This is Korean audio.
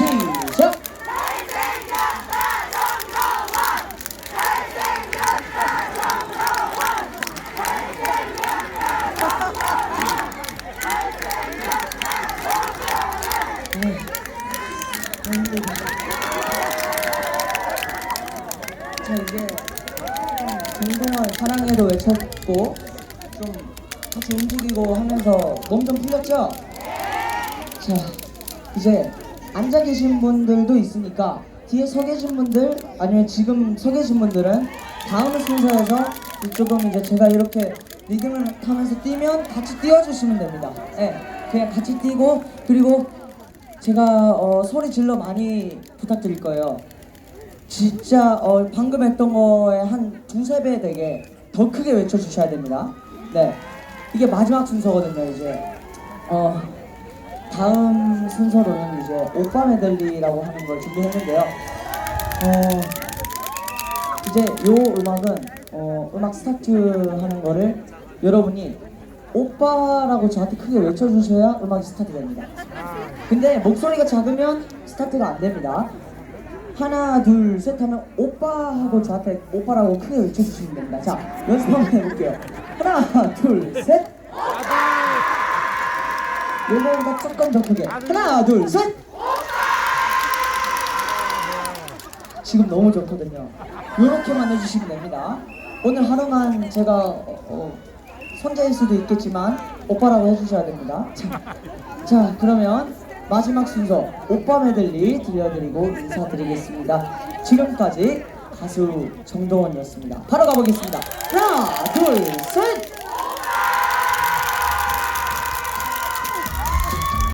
시작! 자 이제 정동원 사랑해도 외쳤고 좀 같이 움직이고 하면서 몸 좀 풀렸죠? 자 이제 앉아 계신 분들도 있으니까 뒤에 서 계신 분들 아니면 지금 서 계신 분들은 다음 순서에서 조금 이제 제가 이렇게 리듬을 타면서 뛰면 같이 뛰어주시면 됩니다. 네, 그냥 같이 뛰고 그리고 제가 어, 소리 질러 많이 부탁드릴 거예요. 진짜 어, 방금 했던 거에 한 두세 배 되게 더 크게 외쳐주셔야 됩니다. 네, 이게 마지막 순서거든요. 이제 어, 다음 순서로는 이제 오빠 메들리라고 하는 걸 준비했는데요. 어, 이제 요 음악은 어, 음악 스타트 하는 거를 여러분이 오빠라고 저한테 크게 외쳐주셔야 음악이 스타트 됩니다. 근데 목소리가 작으면 스타트가 안 됩니다. 하나 둘 셋 하면 오빠 하고 저한테 오빠라고 크게 외쳐주시면 됩니다. 자 연습 한번 해볼게요. 하나 둘 셋. 요거보다 조금 더 크게. 하나 둘 셋. 지금 너무 좋거든요. 이렇게만 해주시면 됩니다. 오늘 하루만 제가 어, 어, 손자일 수도 있겠지만 오빠라고 해주셔야 됩니다. 자, 자 그러면 마지막 순서 오빠 메들리 들려드리고 인사드리겠습니다. 지금까지 가수 정동원이었습니다. 바로 가보겠습니다. 하나, 둘, 셋.